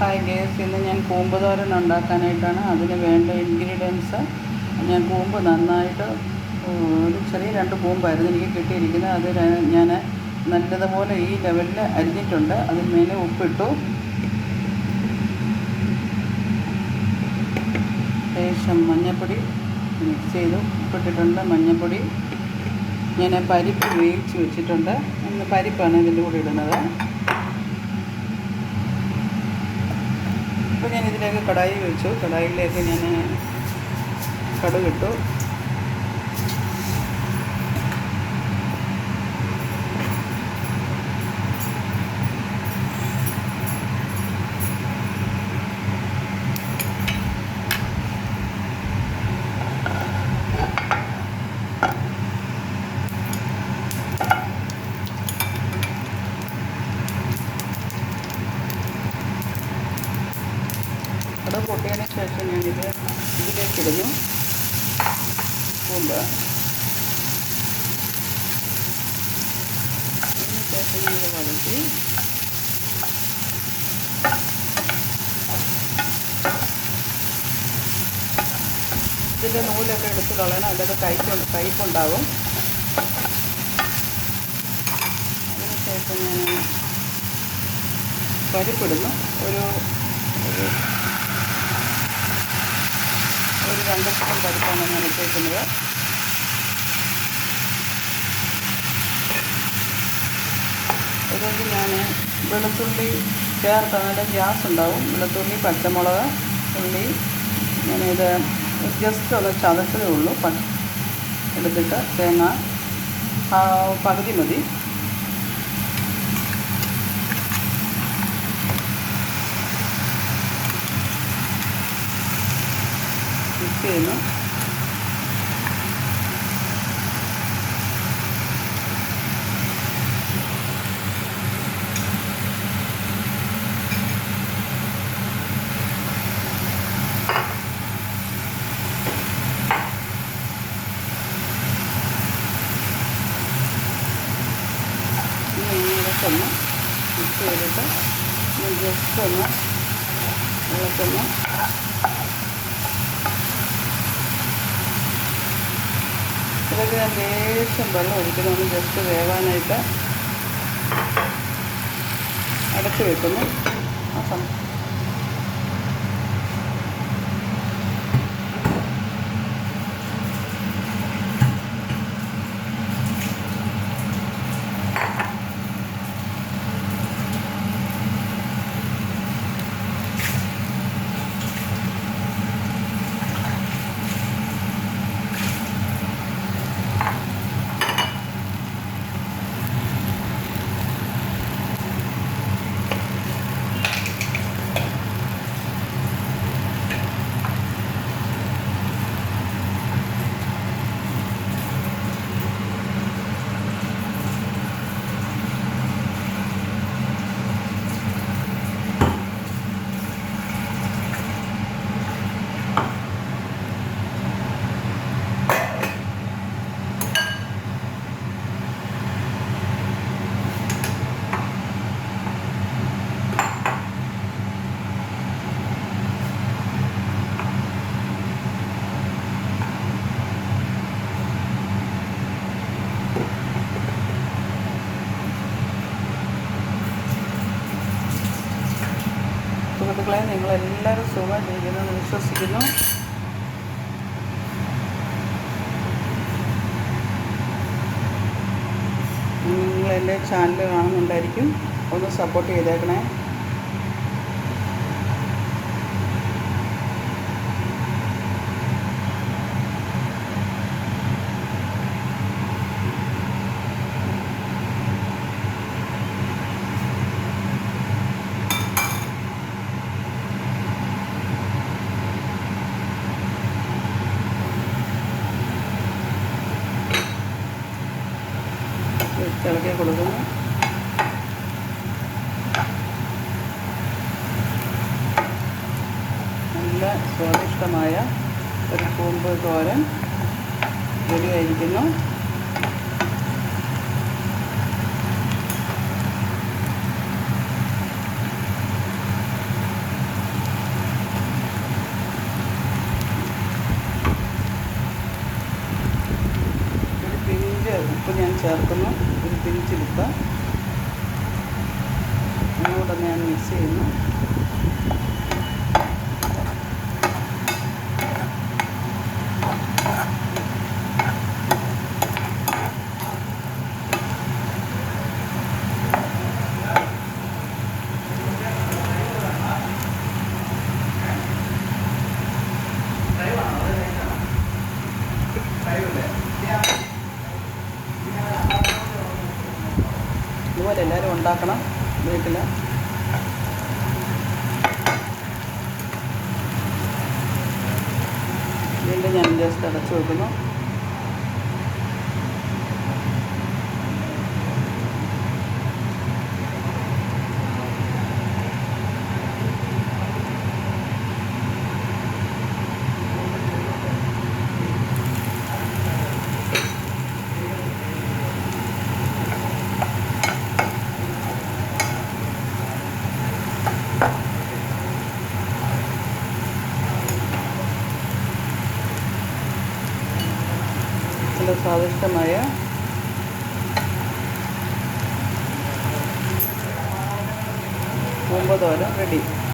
Hi guys ഇന്ന് ഞാൻ കൂമ്പ് തോരൻ ഉണ്ടാക്കാനായിട്ടാണ്. അതിന് വേണ്ട ഇൻഗ്രീഡിയൻസ് ഞാൻ കൂമ്പ് നന്നായിട്ട് ഒരു ചെറിയ രണ്ട് കൂമ്പായിരുന്നു എനിക്ക് കിട്ടിയിരിക്കുന്നത്. അത് ഞാൻ നല്ലതുപോലെ ഈ ലെവലിൽ അരിഞ്ഞിട്ടുണ്ട്. അതിന് മേലെ ഉപ്പിട്ടു. ശേഷം മഞ്ഞൾപ്പൊടി മിക്സ് ചെയ്തു. ഉപ്പിട്ടിട്ടുണ്ട് മഞ്ഞൾപ്പൊടി ഞാൻ പരിപ്പ് വേവിച്ച് വെച്ചിട്ടുണ്ട്. ഇന്ന് പരിപ്പാണ് ഇതിന്റെ കൂടെ ഇടുന്നത്. അപ്പോൾ ഞാൻ ഇതിലേക്ക് കടായി വെച്ചു. കടായിലേക്ക് ഞാൻ കടുകിട്ടു കടുക് പൊട്ടിയതിന് ശേഷം ഞാനിത് ഇതിലേക്ക് ഇടുന്നു കൂമ്പ്. അതിന് ശേഷം ഞാനിത് വഴറ്റി. ഇതിന്റെ നൂലൊക്കെ എടുത്ത് കളയണം അതിന്റെ കയ്പ് കയ്പുണ്ടാകും അതിനുശേഷം ഞാൻ പരിപ്പിടുന്നു. ഒരു ഒരു രണ്ട് സ്പൂൺ പരിപ്പാണ് ഞാൻ ഇട്ടേക്കുന്നത്. ഇതിലേക്ക് ഞാൻ വെളുത്തുള്ളി ചേർത്ത് നല്ല ഗ്യാസ് ഉണ്ടാവും. വെളുത്തുള്ളി പച്ചമുളക് ഉള്ളി. ഞാനിത് ജസ്റ്റ് ഒന്ന് ചതച്ചതേ ഉള്ളൂ. എടുത്തിട്ട് തേങ്ങ പകുതി മതി. മിക്സ് ചെയ്യുന്നു ഒന്ന് മിക്സ് ചെയ്തിട്ട് ജസ്റ്റ് ഒന്ന് ഇളക്കൊന്ന്. ഇതൊക്കെ ഞാൻ ലേശം വെള്ളം ഒഴിക്കുന്നു ഒന്ന് ജസ്റ്റ് വേവാനായിട്ട് അടച്ചു വെക്കുന്നു. ആ സം സുഹൃത്തുക്കളെ സുഖമായിട്ടിരിക്കുന്നു എന്ന് വിശ്വസിക്കുന്നു. നിങ്ങളെന്റെ ചാനൽ കാണുന്നുണ്ടായിരിക്കും. ഒന്ന് സപ്പോർട്ട് ചെയ്തേക്കണേ. നല്ല സ്വാദിഷ്ടമായ ഒരു കൂമ്പ് തോരൻ റെഡിയായിരിക്കുന്നു. ഉപ്പ് ഞാൻ ചേർക്കുന്നു. ഒരു പിരിച്ചെടുക്കുക അതുകൂടെ ഞാൻ മിക്സ് ചെയ്യുന്നു. ഉണ്ടാക്കണം വീട്ടിൽ. വീണ്ടും ഞാൻ ജസ്റ്റ് അടച്ചു വെക്കുന്നു. നല്ല സ്വാദിഷ്ടമായ പൂമ്പതോര റെഡി.